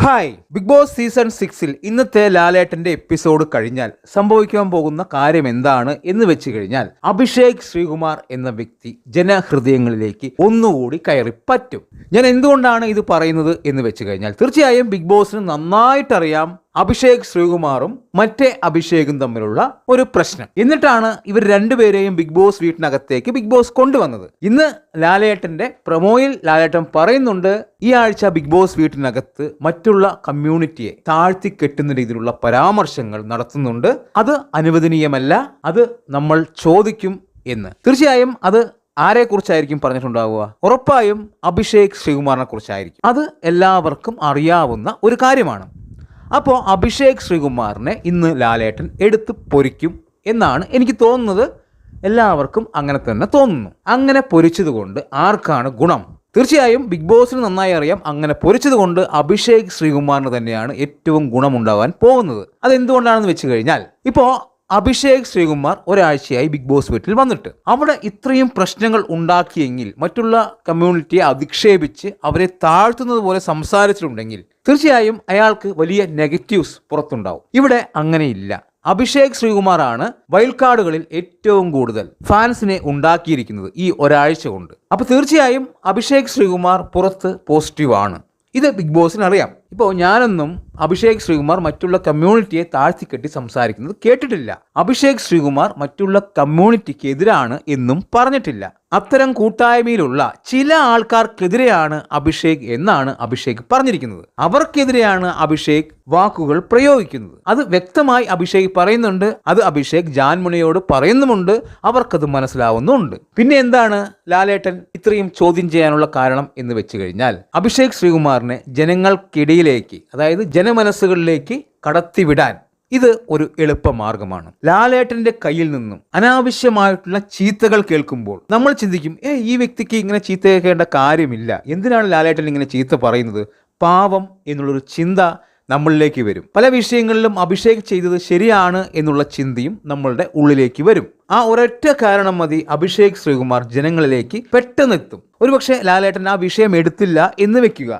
Hi. Big boss season സിക്സിൽ ഇന്നത്തെ ലാലേട്ടന്റെ എപ്പിസോഡ് കഴിഞ്ഞാൽ സംഭവിക്കാൻ പോകുന്ന കാര്യം എന്താണ് എന്ന് വെച്ച് കഴിഞ്ഞാൽ അഭിഷേക് ശ്രീകുമാർ എന്ന വ്യക്തി ജനഹൃദയങ്ങളിലേക്ക് ഒന്നുകൂടി കയറി പറ്റും. ഞാൻ എന്തുകൊണ്ടാണ് ഇത് പറയുന്നത് എന്ന് വെച്ച് കഴിഞ്ഞാൽ തീർച്ചയായും ബിഗ് ബോസിന് നന്നായിട്ടറിയാം അഭിഷേക് ശ്രീകുമാറും മറ്റേ അഭിഷേകും തമ്മിലുള്ള ഒരു പ്രശ്നം. എന്നിട്ടാണ് ഇവർ രണ്ടുപേരെയും ബിഗ് ബോസ് വീട്ടിനകത്തേക്ക് ബിഗ് ബോസ് കൊണ്ടുവന്നത്. ഇന്ന് ലാലേട്ടന്റെ പ്രൊമോയിൽ ലാലേട്ടൻ പറയുന്നുണ്ട് ഈ ആഴ്ച ബിഗ് ബോസ് വീട്ടിനകത്ത് മറ്റുള്ള കമ്മ്യൂണിറ്റിയെ താഴ്ത്തി കെട്ടുന്ന രീതിയിലുള്ള പരാമർശങ്ങൾ നടത്തുന്നുണ്ട്. അത് അനുവദനീയമല്ല അത് നമ്മൾ ചോദിക്കും എന്ന്. തീർച്ചയായും അത് ആരെക്കുറിച്ചായിരിക്കും പറഞ്ഞിട്ടുണ്ടാവുക? ഉറപ്പായും അഭിഷേക് ശ്രീകുമാറിനെ കുറിച്ചായിരിക്കും അത് എല്ലാവർക്കും അറിയാവുന്ന ഒരു കാര്യമാണ്. അപ്പോൾ അഭിഷേക് ശ്രീകുമാറിനെ ഇന്ന് ലാലേട്ടൻ എടുത്ത് പൊരിക്കും എന്നാണ് എനിക്ക് തോന്നുന്നത്. എല്ലാവർക്കും അങ്ങനെ തന്നെ തോന്നുന്നു. അങ്ങനെ പൊരിച്ചതുകൊണ്ട് ആർക്കാണ് ഗുണം? തീർച്ചയായും ബിഗ് ബോസിന് നന്നായി അറിയാം. അങ്ങനെ പൊരിച്ചതുകൊണ്ട് അഭിഷേക് ശ്രീകുമാറിന് തന്നെയാണ് ഏറ്റവും ഗുണമുണ്ടാവാൻ പോകുന്നത്. അതെന്തുകൊണ്ടാണെന്ന് വെച്ച് കഴിഞ്ഞാൽ ഇപ്പോൾ അഭിഷേക് ശ്രീകുമാർ ഒരാഴ്ചയായി ബിഗ് ബോസ് വീട്ടിൽ വന്നിട്ട്. അവിടെ ഇത്രയും പ്രശ്നങ്ങൾ ഉണ്ടാക്കിയെങ്കിൽ മറ്റുള്ള കമ്മ്യൂണിറ്റിയെ അധിക്ഷേപിച്ച് അവരെ താഴ്ത്തുന്നത് പോലെ സംസാരിച്ചിട്ടുണ്ടെങ്കിൽ തീർച്ചയായും അയാൾക്ക് വലിയ നെഗറ്റീവ്സ് പുറത്തുണ്ടാവും. ഇവിടെ അങ്ങനെയില്ല. അഭിഷേക് ശ്രീകുമാറാണ് വൈൽഡ് കാർഡുകളിൽ ഏറ്റവും കൂടുതൽ ഫാൻസിനെ ഉണ്ടാക്കിയിരിക്കുന്നത് ഈ ഒരാഴ്ച കൊണ്ട്. അപ്പൊ തീർച്ചയായും അഭിഷേക് ശ്രീകുമാർ പുറത്ത് പോസിറ്റീവ് ആണ്. ഇത് ബിഗ് ബോസിന് അറിയാം ഇപ്പോൾ ഞാനൊന്നും അഭിഷേക് ശ്രീകുമാർ മറ്റുള്ള കമ്മ്യൂണിറ്റിയെ താഴ്ത്തിക്കെട്ടി സംസാരിക്കുന്നത് കേട്ടിട്ടില്ല. അഭിഷേക് ശ്രീകുമാർ മറ്റുള്ള കമ്മ്യൂണിറ്റിക്ക് എതിരാണ് എന്നും പറഞ്ഞിട്ടില്ല. അത്തരം കൂട്ടായ്മയിലുള്ള ചില ആൾക്കാർക്കെതിരെയാണ് അഭിഷേക് എന്നാണ് അഭിഷേക് പറഞ്ഞിരിക്കുന്നത്. അവർക്കെതിരെയാണ് അഭിഷേക് വാക്കുകൾ പ്രയോഗിക്കുന്നത്. അത് വ്യക്തമായി അഭിഷേക് പറയുന്നുണ്ട് അത് അഭിഷേക് ജാൻമുണിയോട് പറയുന്നുമുണ്ട് അവർക്കത് മനസ്സിലാവുന്നുണ്ട് പിന്നെ എന്താണ് ലാലേട്ടൻ ഇത്രയും ചോദ്യം ചെയ്യാനുള്ള കാരണം എന്ന് വെച്ച് കഴിഞ്ഞാൽ അഭിഷേക് ശ്രീകുമാറിനെ ജനങ്ങൾക്കിടയിലേക്ക് അതായത് ജനമനസ്സുകളിലേക്ക് കടത്തിവിടാൻ ഇത് ഒരു എളുപ്പ മാർഗമാണ് ലാലേട്ടന്റെ കയ്യിൽ നിന്നും അനാവശ്യമായിട്ടുള്ള ചീത്തകൾ കേൾക്കുമ്പോൾ നമ്മൾ ചിന്തിക്കും ഏ ഈ വ്യക്തിക്ക് ഇങ്ങനെ ചീത്ത കേൾക്കേണ്ട കാര്യമില്ല. എന്തിനാണ് ലാലേട്ടൻ ഇങ്ങനെ ചീത്ത പറയുന്നത്? പാവം എന്നുള്ളൊരു ചിന്ത നമ്മളിലേക്ക് വരും. പല വിഷയങ്ങളിലും അഭിഷേക് ചെയ്തത് ശരിയാണ് എന്നുള്ള ചിന്തയും നമ്മളുടെ ഉള്ളിലേക്ക് വരും. ആ ഒരൊറ്റ കാരണം മതി അഭിഷേക് ശ്രീകുമാർ ജനങ്ങളിലേക്ക് പെട്ടെന്ന് എത്തും ഒരുപക്ഷെ ലാലേട്ടൻ ആ വിഷയം എടുത്തില്ല എന്ന് വെക്കുക.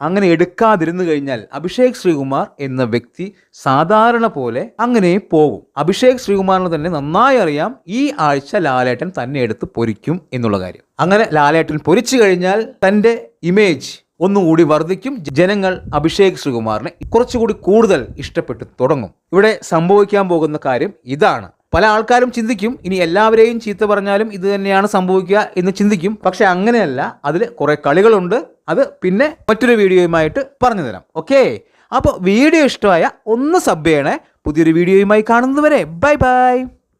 അങ്ങനെ എടുക്കാതിരുന്നു കഴിഞ്ഞാൽ അഭിഷേക് ശ്രീകുമാർ എന്ന വ്യക്തി സാധാരണ പോലെ അങ്ങനെ പോകും അഭിഷേക് ശ്രീകുമാറിന് തന്നെ നന്നായി അറിയാം ഈ ആഴ്ച ലാലേട്ടൻ തന്നെ എടുത്ത് പൊരിക്കും എന്നുള്ള കാര്യം. അങ്ങനെ ലാലേട്ടൻ പൊരിച്ചു കഴിഞ്ഞാൽ തന്റെ ഇമേജ് ഒന്നുകൂടി വർദ്ധിക്കും. ജനങ്ങൾ അഭിഷേക് ശ്രീകുമാറിനെ കുറച്ചുകൂടി കൂടുതൽ ഇഷ്ടപ്പെട്ട് തുടങ്ങും. ഇവിടെ സംഭവിക്കാൻ പോകുന്ന കാര്യം ഇതാണ്. പല ആൾക്കാരും ചിന്തിക്കും ഇനി എല്ലാവരെയും ചീത്ത പറഞ്ഞാലും ഇത് തന്നെയാണ് സംഭവിക്കുക എന്ന് ചിന്തിക്കും. പക്ഷെ അങ്ങനെയല്ല അതിൽ കുറെ കളികളുണ്ട്. അത് പിന്നെ മറ്റൊരു വീഡിയോയുമായിട്ട് പറഞ്ഞു തരാം ഓക്കെ അപ്പോൾ വീഡിയോ ഇഷ്ടമായ ഒന്ന് സബ് ചെയ്യണേ. പുതിയൊരു വീഡിയോയുമായി കാണുന്നതുവരെ ബൈ ബൈ